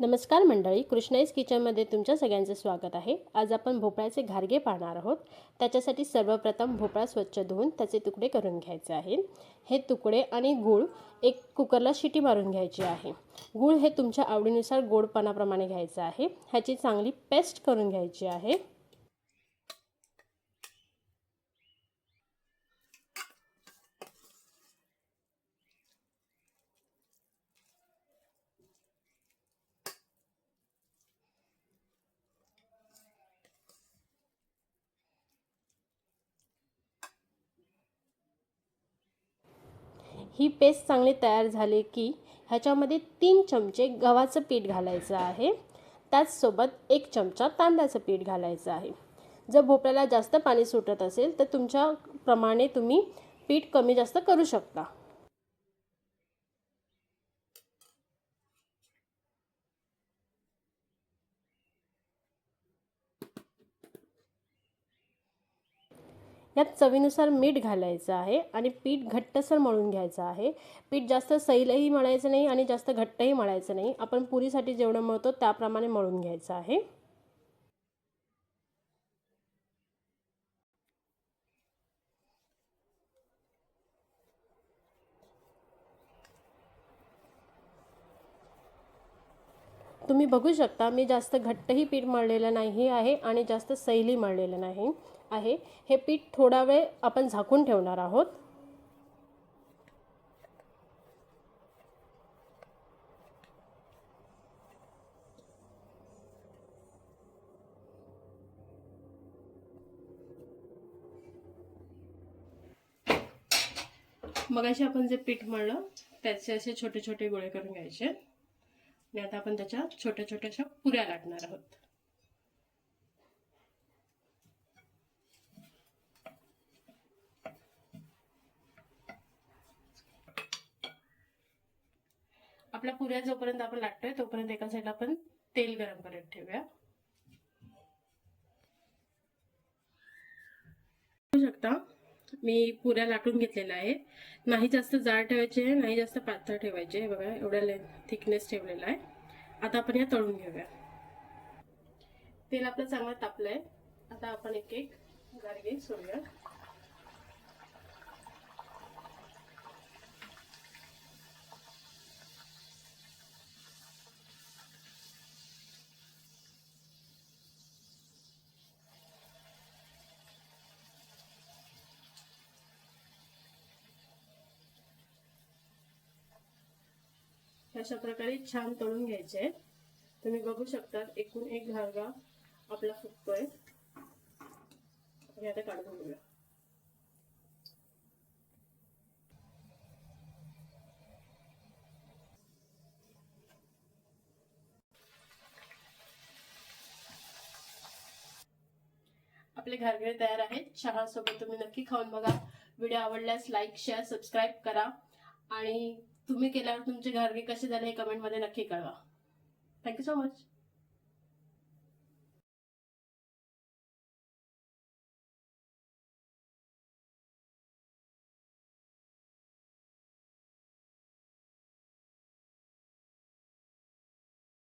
नमस्कार मंडळी कृष्णाईज किचनमध्ये तुमच्या सगळ्यांचं स्वागत आहे. आज आपण भोपळ्याचे घारगे पाहणार आहोत. त्याच्यासाठी सर्वप्रथम भोपळा स्वच्छ धुवून त्याचे तुकडे करून घ्यायचे आहे. हे तुकडे आणि गूळ एक कुकरला शिटी मारून घ्यायची आहे. गूळ हे तुमच्या आवडीनुसार गोडपणाप्रमाणे घ्यायचं आहे. ह्याची चांगली पेस्ट करून घ्यायची आहे. ही पेस्ट चांगली तयार झाली की ह्याच्यामध्ये तीन चमचे गव्हाचं पीठ घालायचं आहे. त्याचसोबत एक चमचा तांदळाचं पीठ घालायचं आहे. जर भोपळ्याला जास्त पाणी सुटत असेल तर तुमच्याप्रमाणे तुम्ही पीठ कमी जास्त करू शकता. यात चवीनुसार मीठ घालायचं आहे आणि पीठ घट्टसर मळून घ्यायचं आहे. पीठ जास्त सैलही मळायचं नाही आणि जास्त घट्टही मळायचं नाही. आपण पुरीसाठी जेवढं मळतो त्याप्रमाणे मळून घ्यायचं आहे. तुम्ही बघू शकता मी जास्त घट्टही पीठ मळलेलं नाही आहे आणि जास्त सैली मळलेलं नाही. आहे. हे पीठ थोडा वेळ आपण झाकून ठेवणार आहोत. मगाशी आपण जे पीठ मळलं त्याचे असे छोटे छोटे गोळे करून घ्यायचे. आणि आता आपण त्याच्या छोट्या छोट्याशा पुऱ्या लाटणार आहोत. आपल्या पुऱ्या जोपर्यंत आपण लाटतोय तोपर्यंत एका साईडला आपण तेल गरम करत ठेवूया. बघू शकता मी पुऱ्या लाटून घेतलेल्या आहे नाही जास्त जाड ठेवायचे नाही जास्त पातळ ठेवायचे. बघा एवढ्या लेन थिकनेस ठेवलेला आहे. आता आपण या तळून घेऊया. तेल आपलं चांगलं तापलंय. आता आपण एक एक गार्गे सोडूया. अशा प्रकारे छान तळून घ्यायचे तुम्ही बघू शकता एकूण एक घारगा आपला फुगतोय आता काढून घेऊया आपले घारगे तयार आहेत. चहा सोबत तुम्ही नक्की खाऊन बघा. व्हिडिओ आवडल्यास लाईक शेअर सबस्क्राईब करा. आणि तुम्ही केल्यावर तुमचे घारगे कसे झाले हे कमेंटमध्ये नक्की कळवा. Thank you so much